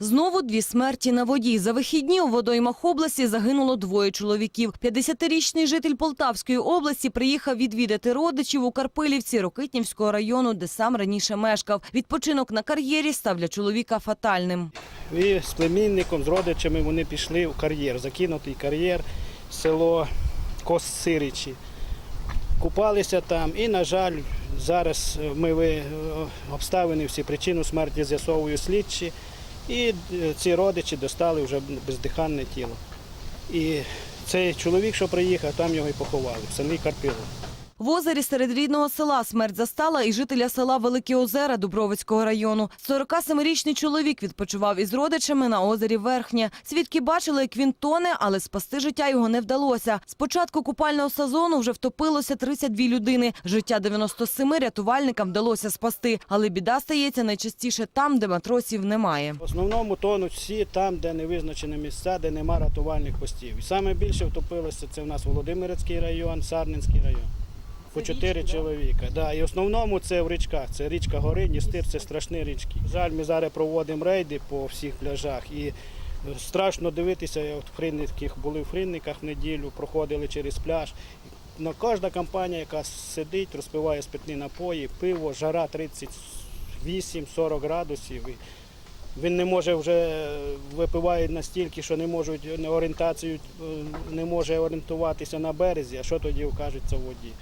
Знову дві смерті на воді. За вихідні у водоймах області загинуло двоє чоловіків. 50-річний житель Полтавської області приїхав відвідати родичів у Карпилівці Рокитнівського району, де сам раніше мешкав. Відпочинок на кар'єрі став для чоловіка фатальним. І з племінником, з родичами вони пішли в кар'єр, закинутий кар'єр, село Коссиричі. Купалися там і, на жаль, зараз ми ви- обставини, всі причину смерті з'ясовують слідчі. І е, ці родичі достали вже бездиханне тіло. І цей чоловік, що приїхав, там його і поховали, в селі. В озері серед рідного села смерть застала і жителя села Великі Озера Дубровицького району. 47-річний чоловік відпочивав із родичами на озері Верхнє. Свідки бачили, як він тоне, але спасти життя його не вдалося. З початку купального сезону вже втопилося 32 людини. Життя 97 рятувальникам вдалося спасти, але біда стається найчастіше там, де матросів немає. В основному тонуть всі там, де не визначені місця, де нема рятувальних постів. І саме більше втопилося це в нас Володимирецький район, Сарненський район. По чотири чоловіка. Да. І в основному це в річках. Це річка Гори, Дністир, це страшні річки. Жаль, ми зараз проводимо рейди по всіх пляжах. І страшно дивитися, от в Хринниках були в Хринниках в неділю, проходили через пляж. На кожна компанія, яка сидить, розпиває спиртні напої, пиво, жара 38-40 градусів. Він не може вже випиває настільки, що не можуть орієнтацію, е, не може орієнтуватися на березі, а що тоді окажеться в воді.